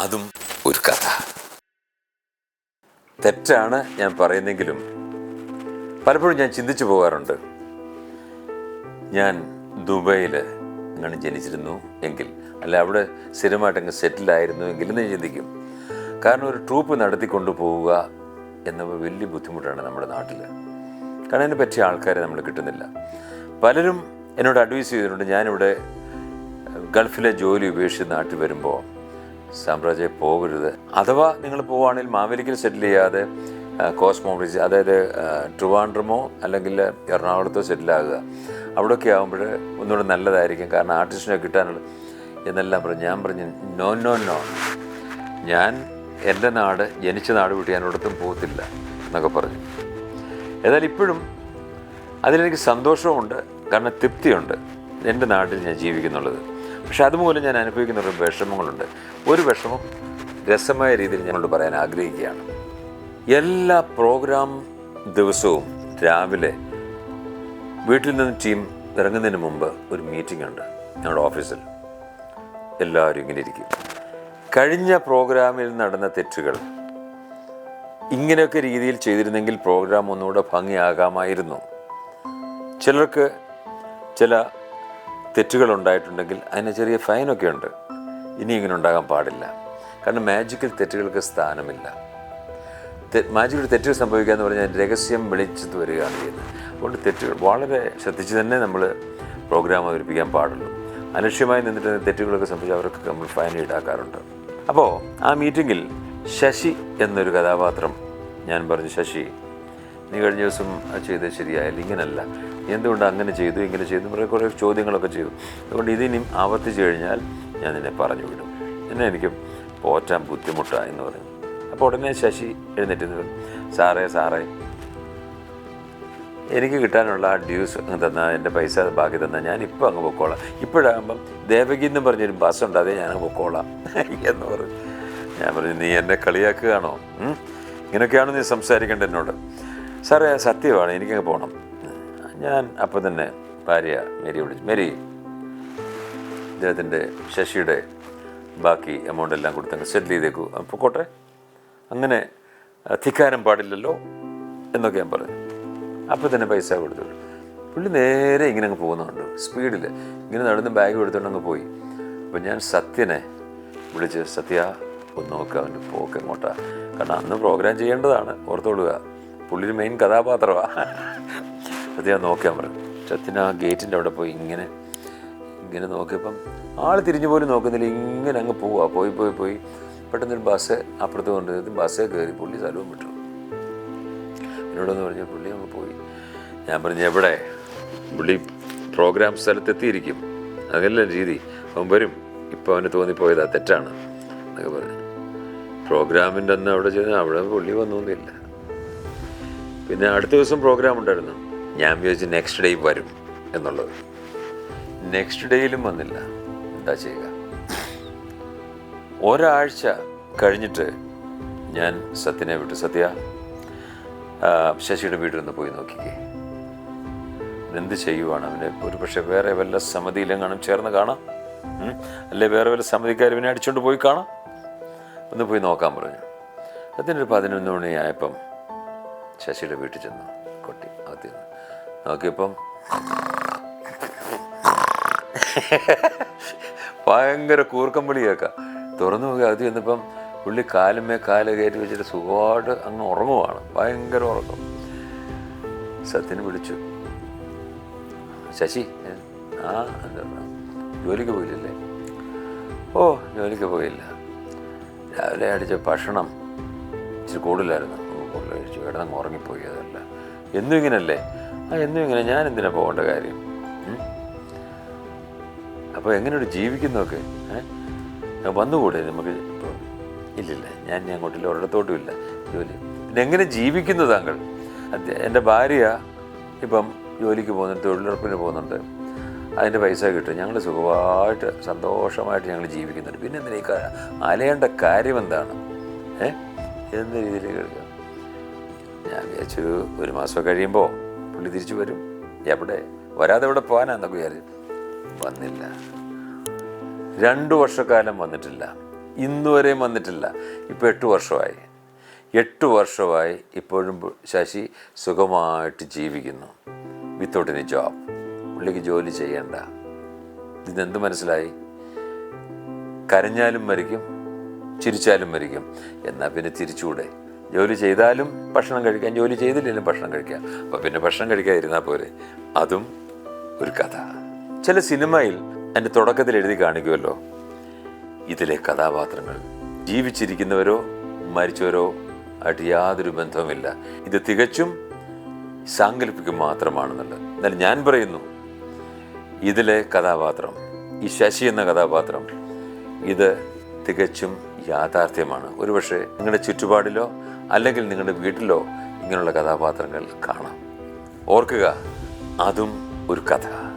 അതും ഒരു കഥ. തെറ്റാണ് ഞാൻ പറയുന്നെങ്കിലും പലപ്പോഴും ഞാൻ ചിന്തിച്ചു പോകാറുണ്ട്. ഞാൻ ദുബൈയിൽ അങ്ങനെ ജനിച്ചിരുന്നു എങ്കിൽ അല്ല അവിടെ സ്ഥിരമായിട്ട് അങ്ങ് സെറ്റിലായിരുന്നു എങ്കിൽ എന്ന് ചിന്തിക്കും. കാരണം ഒരു ട്രൂപ്പ് നടത്തിക്കൊണ്ടു പോവുക എന്നത് വലിയ ബുദ്ധിമുട്ടാണ് നമ്മുടെ നാട്ടിൽ കാരണം അതിന് പറ്റിയ ആൾക്കാരെ നമ്മൾ കിട്ടുന്നില്ല. പലരും എന്നോട് അഡ്വൈസ് ചെയ്തിട്ടുണ്ട് ഞാനിവിടെ ഗൾഫിലെ ജോലി ഉപേക്ഷിച്ച് നാട്ടിൽ വരുമ്പോൾ സാമ്രാജ്യ പോകരുത്. അഥവാ നിങ്ങൾ പോവുകയാണെങ്കിൽ മാവേലിക്കൽ സെറ്റിൽ ചെയ്യാതെ കോസ്മോ ബ്രിഡ്ജ് അതായത് ട്രിവാൻഡ്രമോ അല്ലെങ്കിൽ എറണാകുളത്തോ സെറ്റിലാകുക അവിടെയൊക്കെ ആകുമ്പോൾ ഒന്നുകൂടെ നല്ലതായിരിക്കും. കാരണം ആർട്ടിസ്റ്റിനെ കിട്ടാനുള്ള എന്നെല്ലാം പറഞ്ഞു. ഞാൻ പറഞ്ഞു നോ നോ നോ. ഞാൻ എന്റെ നാട് ജനിച്ച നാട് വിട്ട് ഞാൻ ഒരിടത്തും പോകത്തില്ല എന്നൊക്കെ പറഞ്ഞു. എന്നാൽ ഇപ്പോഴും അതിലെനിക്ക് സന്തോഷവുമുണ്ട്. കാരണം തൃപ്തിയുണ്ട്. എന്റെ നാട്ടിൽ ഞാൻ ജീവിക്കുന്നുള്ളത്. പക്ഷെ അതുമൂലം ഞാൻ അനുഭവിക്കുന്ന ഒരു വിഷമങ്ങളുണ്ട്. ഒരു വിഷമം രസമായ രീതിയിൽ ഞങ്ങളോട് പറയാൻ ആഗ്രഹിക്കുകയാണ്. എല്ലാ പ്രോഗ്രാം ദിവസവും രാവിലെ വീട്ടിൽ നിന്ന് ടീം ഇറങ്ങുന്നതിന് മുമ്പ് ഒരു മീറ്റിംഗ് ഉണ്ട് ഞങ്ങളുടെ ഓഫീസിൽ. എല്ലാവരും ഇങ്ങനെ ഇരിക്കും. കഴിഞ്ഞ പ്രോഗ്രാമിൽ നടന്ന തെറ്റുകൾ ഇങ്ങനെയൊക്കെ രീതിയിൽ ചെയ്തിരുന്നെങ്കിൽ പ്രോഗ്രാം ഒന്നുകൂടെ ഭംഗിയാകാമായിരുന്നു. ചിലർക്ക് ചില തെറ്റുകൾ ഉണ്ടായിട്ടുണ്ടെങ്കിൽ അതിന് ചെറിയ ഫൈനൊക്കെ ഉണ്ട്. ഇനി ഇങ്ങനെ ഉണ്ടാകാൻ പാടില്ല. കാരണം മാജിക്കിൽ തെറ്റുകൾക്ക് സ്ഥാനമില്ല. മാജിക്കൽ തെറ്റുകൾ സംഭവിക്കുക എന്ന് പറഞ്ഞാൽ രഹസ്യം വെളിച്ചത്ത് വരികയാണ് ചെയ്യുന്നത്. അതുകൊണ്ട് തെറ്റുകൾ വളരെ ശ്രദ്ധിച്ച് തന്നെ നമ്മൾ പ്രോഗ്രാം അവതരിപ്പിക്കാൻ പാടുള്ളൂ. അലക്ഷ്യമായി നിന്നിട്ട് തെറ്റുകളൊക്കെ സംഭവിച്ച് അവർക്ക് നമ്മൾ ഫൈൻ ഈടാക്കാറുണ്ട്. അപ്പോൾ ആ മീറ്റിങ്ങിൽ ശശി എന്നൊരു കഥാപാത്രം ഞാൻ പറഞ്ഞു ശശി നീ കഴിഞ്ഞ ദിവസം ചെയ്തത് ശരിയായില്ല. ഇങ്ങനല്ല. എന്തുകൊണ്ട് അങ്ങനെ ചെയ്തു? ഇങ്ങനെ ചെയ്തു. എന്ന് കുറേ ചോദ്യങ്ങളൊക്കെ ചെയ്തു. അതുകൊണ്ട് ഇതിനും ആവർത്തിച്ചു കഴിഞ്ഞാൽ ഞാൻ നിന്നെ പറഞ്ഞു വിടും. എന്നെ എനിക്ക് പോറ്റാൻ ബുദ്ധിമുട്ടാണ് എന്ന് പറഞ്ഞു. അപ്പോൾ ഉടനെ ശശി എഴുന്നേറ്റ് നിന്ന് സാറേ സാറേ എനിക്ക് കിട്ടാനുള്ള ഡ്യൂസ് തന്ന എന്റെ പൈസ ബാക്കി തന്ന. ഞാൻ ഇപ്പോൾ അങ്ങ് പൊക്കോളാം. ഇപ്പോഴാകുമ്പം ദേവകി എന്നും പറഞ്ഞൊരു ബസ് ഉണ്ട് അതേ ഞാൻ അങ്ങ് പൊക്കോളാം. എന്ന് പറഞ്ഞു. ഞാൻ പറഞ്ഞു നീ എന്നെ കളിയാക്കുകയാണോ? ഇങ്ങനെയൊക്കെയാണ് നീ സംസാരിക്കേണ്ടത് എന്നോട്. സാറേ സത്യമാണ്. എനിക്കങ്ങ് പോകണം ഞാൻ അപ്പം തന്നെ ഭാര്യ മേരി വിളിച്ചു മേരി ഇദ്ദേഹത്തിന്റെ ശശിയുടെ ബാക്കി എമൗണ്ട് എല്ലാം കൊടുത്തങ്ങ് സെറ്റിൽ ചെയ്തേക്കൂ. പോട്ടെ അങ്ങനെ ധിക്കാരം പാടില്ലല്ലോ എന്നൊക്കെ ഞാൻ പറഞ്ഞു. അപ്പം തന്നെ പൈസ കൊടുത്തു. പുള്ളി നേരെ ഇങ്ങനെ അങ്ങ് പോകുന്നുണ്ട്. സ്പീഡിൽ ഇങ്ങനെ നടന്ന് ബാഗ് എടുത്തുകൊണ്ട് അങ്ങ് പോയി. അപ്പം ഞാൻ സത്യനെ വിളിച്ച് സത്യ ഒന്ന് നോക്കുക അവന്റെ പോക്ക് എങ്ങോട്ടാണ് കാരണം അന്ന് പ്രോഗ്രാം ചെയ്യേണ്ടതാണ്. ഓർത്തോളുക. പുള്ളിയുടെ മെയിൻ കഥാപാത്രമാണ് സത്യ നോക്കാൻ പറഞ്ഞു സത്യൻ ആ ഗേറ്റിന്റെ അവിടെ പോയി ഇങ്ങനെ ഇങ്ങനെ നോക്കിയപ്പം ആൾ തിരിഞ്ഞു പോലും നോക്കുന്നില്ല. ഇങ്ങനെ അങ്ങ് പോവാ. പോയി പോയി പോയി. പെട്ടെന്നൊരു ബസ് അപ്പുറത്ത് കൊണ്ടുവന്നിട്ട് ബസ്സേ കയറി പുള്ളി സ്ഥലവും വിട്ടു. എന്നോടൊന്ന് പറഞ്ഞു പുള്ളി അങ്ങ് പോയി. ഞാൻ പറഞ്ഞു എവിടെ? പുള്ളി പ്രോഗ്രാം സ്ഥലത്തെത്തിയിരിക്കും. അതല്ല രീതി. അവൻ വരും. ഇപ്പം അവന് തോന്നിപ്പോയതാ തെറ്റാണ്. എന്നൊക്കെ പറഞ്ഞു. പ്രോഗ്രാമിന്റെ അന്ന് അവിടെ ചെന്ന് അവിടെ പുള്ളി വന്നൊന്നുമില്ല. പിന്നെ അടുത്ത ദിവസം പ്രോഗ്രാം ഉണ്ടായിരുന്നു. ഞാൻ വിചാരിച്ചു നെക്സ്റ്റ് ഡേ വരും എന്നുള്ളത്. നെക്സ്റ്റ് ഡേയിലും വന്നില്ല. എന്താ ചെയ്യുക? ഒരാഴ്ച കഴിഞ്ഞിട്ട് ഞാൻ സത്യനെ വിട്ടു. സത്യ ശശിയുടെ വീട്ടിൽ നിന്ന് പോയി നോക്കിക്കേ. എന്ത് ചെയ്യുവാണ് അവനെ? ഒരു പക്ഷെ വേറെ വല്ല സമിതിയിലെങ്ങാനും ചേർന്ന് കാണാം. അല്ലെ വേറെ വല്ല സമിതിക്കാർ ഇവനെ അടിച്ചുകൊണ്ട് പോയി കാണാം? ഒന്ന് പോയി നോക്കാൻ പറഞ്ഞു. അതിനൊരു പതിനൊന്ന് മണിയായപ്പം ശശിയുടെ വീട്ടിൽ ചെന്നു കൊട്ടി ആദ്യം നോക്കിയപ്പം ഭയങ്കര കൂർക്കം പൊളി കേൾക്കാം തുറന്നു നോക്കി അത് ചെന്നപ്പം പുള്ളി കാലുമേ കാൽ കയറ്റി വെച്ചിട്ട് സുഖമായിട്ട് അങ്ങ് ഉറങ്ങുവാണ്. ഭയങ്കര ഉറക്കം. സത്യന് വിളിച്ചു. ശശി ആ എന്താ? ജോലിക്ക് പോയില്ലേ ഓ ജോലിക്ക് പോയില്ല. രാവിലെ അടിച്ച ഭക്ഷണം ഇച്ചിരി കൂടുതലായിരുന്നു. കൂടുതൽ കഴിച്ചു കിടന്നങ്ങ് ഉറങ്ങിപ്പോയി അതല്ല. എന്നും ഇങ്ങനല്ലേ? ആ എന്നും ഇങ്ങനെ. ഞാൻ എന്തിനാ പോകേണ്ട കാര്യം? അപ്പോൾ എങ്ങനെയാണ് ജീവിക്കുന്നതൊക്കെ? ഏഹ് വന്നുകൂടെ? നമുക്ക് ഇപ്പോൾ ഇല്ലില്ല. ഞാൻ ഞാൻ അങ്ങോട്ടില്ല. ഒരിടത്തോട്ടും ഇല്ല. ജോലി. പിന്നെ എങ്ങനെ ജീവിക്കുന്നു താങ്കൾ? എന്റെ ഭാര്യ ഇപ്പം ജോലിക്ക് പോകുന്നുണ്ട് തൊഴിലുറപ്പിന് പോകുന്നുണ്ട്. അതിന്റെ പൈസ കിട്ടും. ഞങ്ങൾ സുഖമായിട്ട് സന്തോഷമായിട്ട് ഞങ്ങൾ ജീവിക്കുന്നുണ്ട്. പിന്നെ എന്തിനാ അലയേണ്ട കാര്യം എന്താണ്? ഏഹ് എന്ന രീതിയിൽ കേൾക്കുക ഞാൻ വിചാരിച്ചു ഒരു മാസം കഴിയുമ്പോൾ പുള്ളി തിരിച്ചു വരും. എവിടെ വരാതെ എവിടെ പോകാനാന്നൊക്കെ വിചാരിച്ചു. വന്നില്ല. രണ്ടു വർഷക്കാലം വന്നിട്ടില്ല. ഇന്നുവരെയും വന്നിട്ടില്ല. ഇപ്പോൾ എട്ട് വർഷമായി. എട്ട് വർഷമായി ഇപ്പോഴും ശശി സുഖമായിട്ട് ജീവിക്കുന്നു. വിത്തൗട്ട് എനി ജോബ് പുള്ളിക്ക് ജോലി ചെയ്യണ്ട. ഇതെന്ത് മനസ്സിലായി? കരഞ്ഞാലും മരിക്കും ചിരിച്ചാലും മരിക്കും. എന്നാൽ പിന്നെ തിരിച്ചുകൂടെ? ജോലി ചെയ്താലും ഭക്ഷണം കഴിക്കാം ജോലി ചെയ്തില്ലെങ്കിലും ഭക്ഷണം കഴിക്കാം അപ്പം പിന്നെ ഭക്ഷണം കഴിക്കാതിരുന്നാൽ പോരെ? അതും ഒരു കഥ. ചില സിനിമയിൽ എന്റെ തുടക്കത്തിൽ എഴുതി കാണിക്കുമല്ലോ. ഇതിലെ കഥാപാത്രങ്ങൾ ജീവിച്ചിരിക്കുന്നവരോ മരിച്ചവരോ ആയിട്ട് യാതൊരു ബന്ധവുമില്ല. ഇത് തികച്ചും സാങ്കല്പിക്കും മാത്രമാണെന്നുള്ളത്. എന്നാൽ ഞാൻ പറയുന്നു ഇതിലെ കഥാപാത്രം ഈ ശശി എന്ന കഥാപാത്രം ഇത് തികച്ചും യാഥാർത്ഥ്യമാണ്. ഒരുപക്ഷെ നിങ്ങളുടെ ചുറ്റുപാടിലോ അല്ലെങ്കിൽ നിങ്ങളുടെ വീട്ടിലോ ഇങ്ങനെയുള്ള കഥാപാത്രങ്ങൾ കാണാം. ഓർക്കുക അതും ഒരു കഥ.